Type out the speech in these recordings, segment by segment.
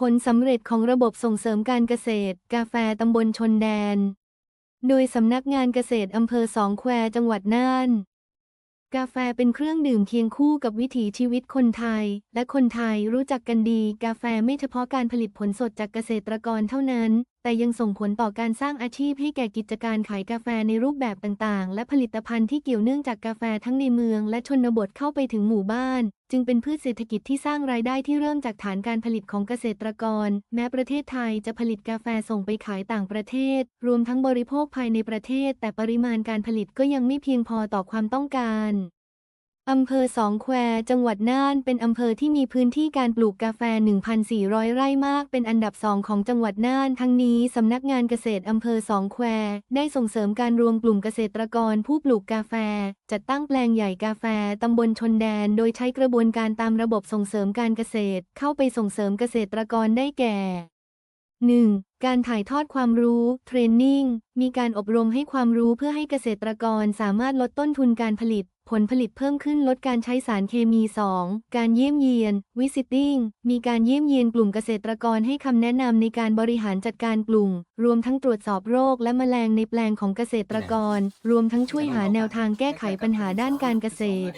ผลสำเร็จของระบบส่งเสริมการเกษตร กาแฟตำบลชนแดน โดยสำนักงานเกษตรอำเภอสองแควจังหวัดน่าน กาแฟเป็นเครื่องดื่มเคียงคู่กับวิถีชีวิตคนไทย และคนไทยรู้จักกันดี กาแฟไม่เฉพาะการผลิตผลสดจากเกษตรกรเท่านั้น แต่ยังส่งผลต่อการสร้างอาชีพให้แก่กิจการขายกาแฟในรูปแบบต่างๆ และผลิตภัณฑ์ที่เกี่ยวเนื่องจากกาแฟทั้งในเมืองและชนบทเข้าไปถึงหมู่บ้าน จึงเป็นพืชเศรษฐกิจที่สร้างรายได้ที่เริ่มจากฐานการผลิตของเกษตรกร แม้ประเทศไทยจะผลิตกาแฟส่งไปขายต่างประเทศ รวมทั้งบริโภคภายในประเทศ แต่ปริมาณการผลิตก็ยังไม่เพียงพอต่อความต้องการ อำเภอสองแคว จังหวัดน่าน เป็นอำเภอที่มีพื้นที่การปลูกกาแฟ 1,400 ไร่มาก เป็นอันดับสองของจังหวัดน่าน ทั้งนี้สำนักงานเกษตรอำเภอสองแคว ได้ส่งเสริมการรวมกลุ่มเกษตรกรผู้ปลูกกาแฟ จัดตั้งแปลงใหญ่กาแฟตำบลชนแดน โดยใช้กระบวนการตามระบบส่งเสริมการเกษตร เข้าไปส่งเสริมเกษตรกรได้แก่ 1. การถ่ายทอดความรู้เทรนนิ่งมีการอบรมให้ความรู้เพื่อให้เกษตรกรสามารถลดต้นทุนการผลิต ผลผลิตเพิ่มขึ้นลดการใช้สารเคมี 2. การเยี่ยมเยียนวิสิติ้งมีการเยี่ยมเยียนกลุ่มเกษตรกรให้คำแนะนำในการบริหารจัดการกลุ่ม รวมทั้งตรวจสอบโรคและแมลงในแปลงของเกษตรกร รวมทั้งช่วยหาแนวทางแก้ไขปัญหาด้านการเกษตร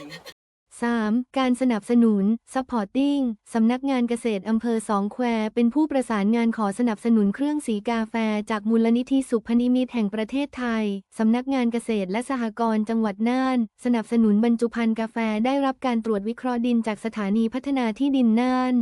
3. การสนับสนุน supporting สำนักงานเกษตรอำเภอสองแควเป็นผู้ประสานงานขอสนับสนุนเครื่องสีกาแฟ จากมูลนิธิสุพนิมิตแห่งประเทศไทย สำนักงานเกษตรและสหกรณ์จังหวัดน่าน สนับสนุนบรรจุภัณฑ์กาแฟได้รับการตรวจวิเคราะห์ดินจากสถานีพัฒนาที่ดินน่าน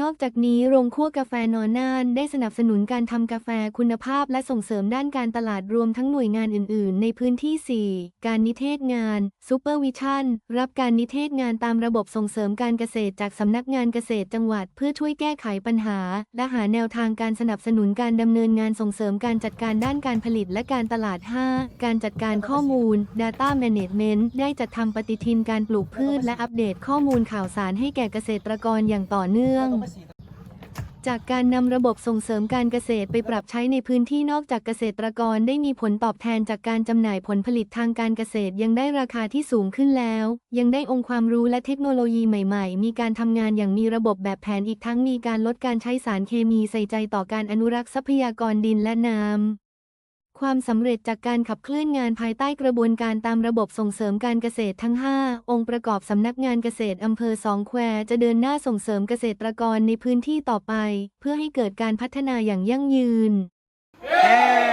นอกจากนี้โรงคั่วกาแฟนอนน่านได้สนับสนุนการทำกาแฟคุณภาพและส่งเสริมด้านการตลาดรวมทั้งหน่วยงานอื่น ๆ ในพื้นที่ 4 การนิเทศงานซูเปอร์วิชั่นรับการนิเทศงานตามระบบส่งเสริมการเกษตรจากสำนักงานเกษตรจังหวัด เพื่อช่วยแก้ไขปัญหา และหาแนวทางการสนับสนุนการดำเนินงานส่งเสริมการจัดการด้านการผลิตและการตลาด 5 การจัดการข้อมูล Data Management ได้จัดทำปฏิทินการปลูกพืช และอัปเดตข้อมูลข่าวสารให้แก่เกษตรกรอย่างต่อเนื่องจากการนำระบบส่งเสริมการเกษตรไปปรับใช้ในพื้นที่นอกจากเกษตรกรได้มีผลตอบแทนจากการจำหน่ายผลผลิตทางการเกษตรยังได้ราคาที่สูงขึ้นแล้ว ยังได้องค์ความรู้และเทคโนโลยีใหม่ๆ มีการทำงานอย่างมีระบบแบบแผนอีกทั้งมีการลดการใช้สารเคมีใส่ใจต่อการอนุรักษ์ทรัพยากรดินและน้ำ ความสำเร็จจากการขับเคลื่อนงานภายใต้กระบวนการตามระบบส่งเสริมการเกษตรทั้ง 5 องค์ประกอบสำนักงานเกษตรอำเภอสองแควจะเดินหน้าส่งเสริมเกษตรกรในพื้นที่ต่อไป เพื่อให้เกิดการพัฒนาอย่างยั่งยืน yeah!